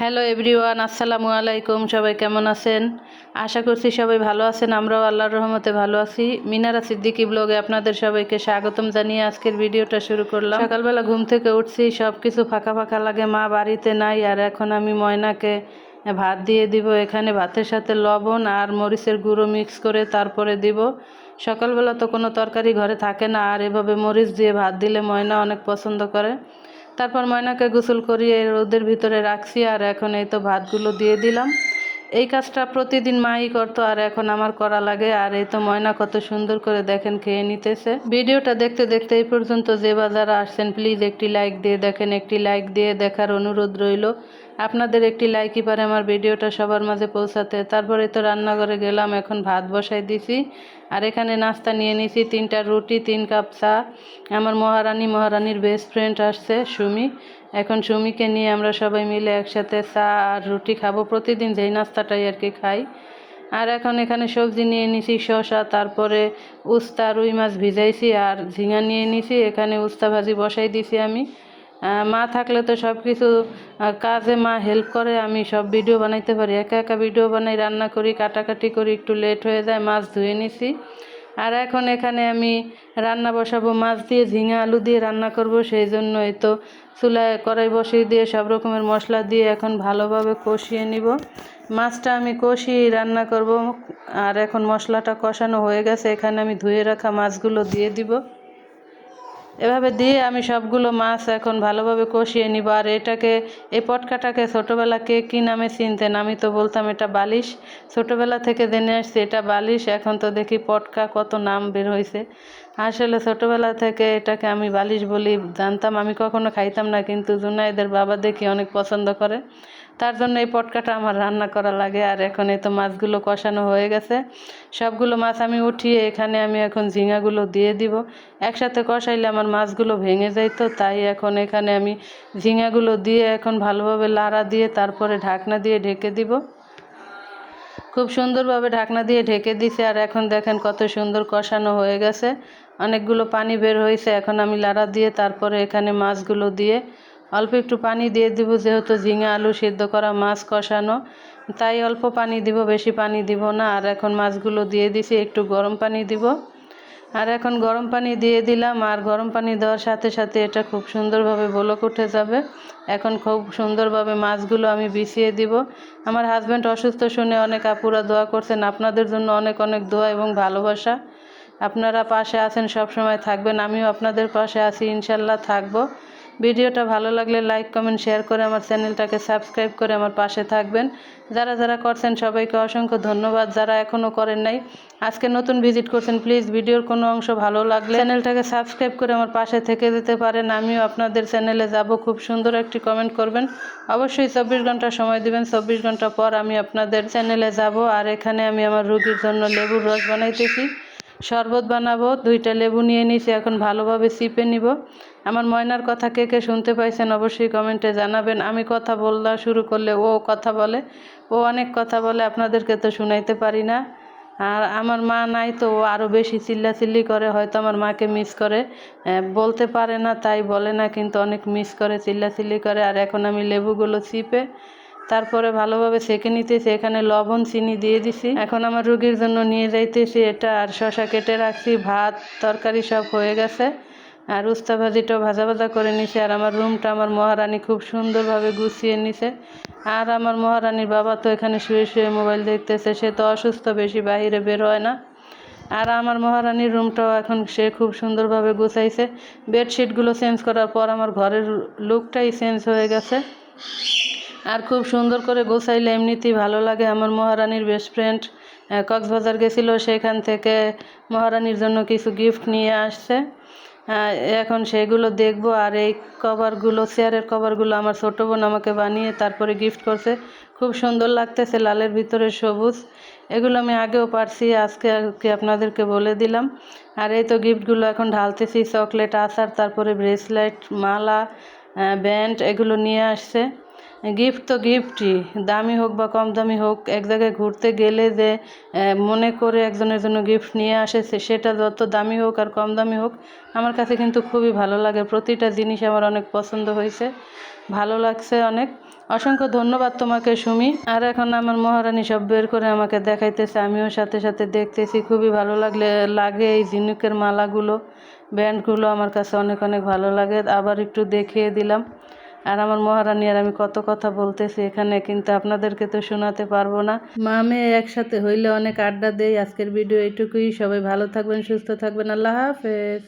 Hello everyone, আসসালামু আলাইকুম, সবাই কেমন আছেন? আশা করছি সবাই ভালো আছেন, আমরাও আল্লাহর রহমতে ভালো আছি। মিনারা সিদ্দিকি ব্লগে আপনাদের সবাইকে স্বাগতম জানিয়ে আজকের ভিডিওটা শুরু করলাম। সকালবেলা ঘুম থেকে উঠছি সব কিছু ফাঁকা ফাঁকা লাগে, মা বাড়িতে নাই, আর এখন আমি ময়নাকে ভাত দিয়ে দিব, এখানে ভাতের সাথে লবণ আর মরিচের গুঁড়ো মিক্স করে তারপরে দিব। সকালবেলা তো কোনো তরকারি ঘরে থাকে না, আর এভাবে মরিচ দিয়ে ভাত দিলে ময়না অনেক পছন্দ করে। তারপর ময়নাকে গোসল করিয়ে রোদের ভিতরে রাখছি, আর এখন এই তো ভাতগুলো দিয়ে দিলাম। এই কাজটা প্রতিদিন মাই করতো, আর এখন আমার করা লাগে, আর এই তো ময়না কত সুন্দর করে দেখেন খেয়ে নিতেছে। ভিডিওটা দেখতে দেখতে এই পর্যন্ত যে বাজারা আসছেন প্লিজ একটি লাইক দিয়ে দেখেন, একটি লাইক দিয়ে দেখার অনুরোধ রইল। আপনাদের একটি লাইকই পারে আমার ভিডিওটা সবার মাঝে পৌঁছাতে। তারপরে তো রান্নাঘরে গেলাম, এখন ভাত বসাই দিছি। আর এখানে নাস্তা নিয়ে নিছি, তিনটা রুটি, তিন কাপ চা। আমার মহারানী, মহারানীর বেস্ট ফ্রেন্ড আসছে, সুমি। এখন সুমিকে নিয়ে আমরা সবাই মিলে একসাথে চা আর রুটি খাব। প্রতিদিন যেই নাস্তাটাই আর কি খাই। আর এখন এখানে সবজি নিয়ে নিছি, শসা, তারপরে উস্তা, রুই মাছ ভিজাইছি আর ঝিঙা নিয়ে নিছি। এখানে উস্তা ভাজি বসাই দিছি আমি। মা থাকলে তো সব কিছু কাজে মা হেল্প করে, আমি সব ভিডিও বানাইতে পারি। একা একা ভিডিও বানাই, রান্না করি, কাটাকাটি করি, একটু লেট হয়ে যায়, মাছ ধুয়ে নিছি। আর এখন এখানে আমি রান্না বসাবো, মাছ দিয়ে ঝিঙা আলু দিয়ে রান্না করব, সেই জন্য এই তো চুলায় কড়াই বসিয়ে দিয়ে সব রকমের মশলা দিয়ে এখন ভালোভাবে কষিয়ে নিব। মাছটা আমি কষিয়ে রান্না করব, আর এখন মশলাটা কষানো হয়ে গেছে, এখানে আমি ধুয়ে রাখা মাছগুলো দিয়ে দিব। এভাবে দিয়ে আমি সবগুলো মাছ এখন ভালোভাবে কষিয়ে নিব। আর এটাকে এই পটকাটাকে ছোটোবেলা কে কী নামে চিনতেন? আমি তো বলতাম এটা বালিশ। ছোটোবেলা থেকে জেনে আসছি এটা বালিশ, এখন তো দেখি পটকা কত নাম বের হয়েছে আসলে ছোটোবেলা থেকে এটাকে আমি বালিশ বলি জানতাম। আমি কখনো খাইতাম না, কিন্তু জুনাইদের বাবা দেখি অনেক পছন্দ করে। তার জন্য এই পটকাটা আমার রান্না করা লাগে। আর এখন এই তো মাছগুলো কষানো হয়ে গেছে। সবগুলো মাছ আমি উঠিয়ে এখানে আমি এখন ঝিঙাগুলো দিয়ে দিব। একসাথে কষাইলে আমার মাছগুলো ভেঙে যাইতো, তাই এখন এখানে আমি ঝিঙাগুলো দিয়ে এখন ভালোভাবে লাড়া দিয়ে তারপরে ঢাকনা দিয়ে ঢেকে দিব। খুব সুন্দরভাবে ঢাকনা দিয়ে ঢেকে দিছে, আর এখন দেখেন কত সুন্দর কষানো হয়ে গেছে। অনেকগুলো পানি বের হয়েছে, এখন আমি লাড়া দিয়ে তারপরে এখানে মাছগুলো দিয়ে অল্প একটু পানি দিয়ে দিব, যেহেতু ঝিঙে আলু সিদ্ধ করা মাছ কষানো, তাই অল্প পানি দিব, বেশি পানি দিব না। আর এখন মাছগুলো দিয়ে দিছি, একটু গরম পানি দিব। আর এখন গরম পানি দিয়ে দিলাম, আর গরম পানি দেওয়ার সাথে সাথে এটা খুব সুন্দরভাবে বলক উঠে যাবে। এখন খুব সুন্দরভাবে মাছগুলো আমি বিছিয়ে দিব। আমার হাজব্যান্ড অসুস্থ শুনে অনেক আপুরা দোয়া করছেন, আপনাদের জন্য অনেক অনেক দোয়া এবং ভালোবাসা। আপনারা পাশে আছেন সব সময় থাকবেন, আমিও আপনাদের পাশে আছি, ইনশাল্লাহ থাকব। ভিডিওটা ভালো লাগলে লাইক, কমেন্ট, শেয়ার করে আমার চ্যানেলটাকে সাবস্ক্রাইব করে আমার পাশে থাকবেন। যারা যারা করছেন সবাইকে অসংখ্য ধন্যবাদ। যারা এখনও করেন নাই, আজকে নতুন ভিজিট করছেন, প্লিজ ভিডিওর কোনো অংশ ভালো লাগলে চ্যানেলটাকে সাবস্ক্রাইব করে আমার পাশে থেকে যেতে পারেন। আমিও আপনাদের চ্যানেলে যাব, খুব সুন্দর একটি কমেন্ট করবেন। অবশ্যই চব্বিশ ঘণ্টা সময় দিবেন। চব্বিশ ঘণ্টা পর আমি আপনাদের চ্যানেলে যাব। আর এখানে আমি আমার রুগীর জন্য লেবুর রস বানাইতেছি। শরবত বানাবো, দুইটা লেবু নিয়ে নিছি, এখন ভালোভাবে চিপে নিব। আমার ময়নার কথা কে কে শুনতে পাইছেন অবশ্যই কমেন্টে জানাবেন। আমি কথা বললা শুরু করলে ও কথা বলে, ও অনেক কথা বলে, আপনাদেরকে তো শুনাইতে পারি না। আর আমার মা নাই তো ও আরও বেশি চিল্লাচিল্লি করে, হয়তো আমার মাকে মিস করে। বলতে পারে না, তাই বলে না, কিন্তু অনেক মিস করে, চিল্লাচিল্লি করে। আর এখন আমি লেবুগুলো চিপে তারপরে ভালোভাবে সেঁকে নিতেছি এখানে লবণ, চিনি দিয়ে দিছি। এখন আমার রুগীর জন্য নিয়ে যাইতেছি এটা আর শশা কেটে রাখছি, ভাত, তরকারি সব হয়ে গেছে। আর উস্তা ভাজিটাও ভাজা ভাজা করে নিছে। আর আমার রুমটা আমার মহারানী খুব সুন্দরভাবে গুছিয়ে নিছে। আর আমার মহারানীর বাবা তো এখানে শুয়ে শুয়ে মোবাইল দেখতেছে, সে তো অসুস্থ, বেশি বাহিরে বের হয় না। আর আমার মহারানীর রুমটাও এখন সে খুব সুন্দরভাবে গুছাইছে। বেডশিটগুলো চেঞ্জ করার পর আমার ঘরের লুকটাই চেঞ্জ হয়ে গেছে। আর খুব সুন্দর করে গোছাইলে এমনিতেই ভালো লাগে। আমার মহারানীর বেস্ট ফ্রেন্ড কক্সবাজার গেছিল সেখান থেকে মহারানীর জন্য কিছু গিফট নিয়ে আসছে। এখন সেগুলো দেখব আর এই কভারগুলো চেয়ারের কভারগুলো আমার ছোটো বোন আমাকে বানিয়ে তারপরে গিফট করছে। খুব সুন্দর লাগতেছে, লালের ভিতরে সবুজ। এগুলো আমি আগেও পারছি, আজকে আর কি আপনাদেরকে বলে দিলাম। আর এই তো গিফটগুলো এখন ঢালতেছি, চকলেট, আচার, তারপরে ব্রেসলেট মালা ব্যান্ড এগুলো নিয়ে আসছে। গিফট তো গিফটই দামি হোক বা কম দামি হোক, এক জায়গায় ঘুরতে গেলে যে মনে করে একজনের জন্য গিফট নিয়ে আসে সেটা যত দামি হোক আর কম দামি হোক, আমার কাছে কিন্তু খুবই ভালো লাগে। প্রতিটা জিনিস আমার অনেক পছন্দ হয়েছে, ভালো লাগছে অনেক। অসংখ্য ধন্যবাদ তোমাকে, সুমি। আর এখন আমার মহারানী সব বের করে আমাকে দেখাইতেছে, আমিও সাথে সাথে দেখতেছি, খুবই ভালো লাগলে, লাগে এই ঝিনুকের মালাগুলো। ব্যান্ডগুলো আমার কাছে অনেক অনেক ভালো লাগে, আবার একটু দেখিয়ে দিলাম। আর আমার মহারানী আর আমি কত কথা বলতেছি এখানে, কিন্তু আপনাদেরকে তো শোনাতে পারব না। মা মেয়ে একসাথে হইলে অনেক আড্ডা দেয় আজকের ভিডিও এটুকুই সবাই ভালো থাকবেন, সুস্থ থাকবেন। আল্লাহ হাফেজ।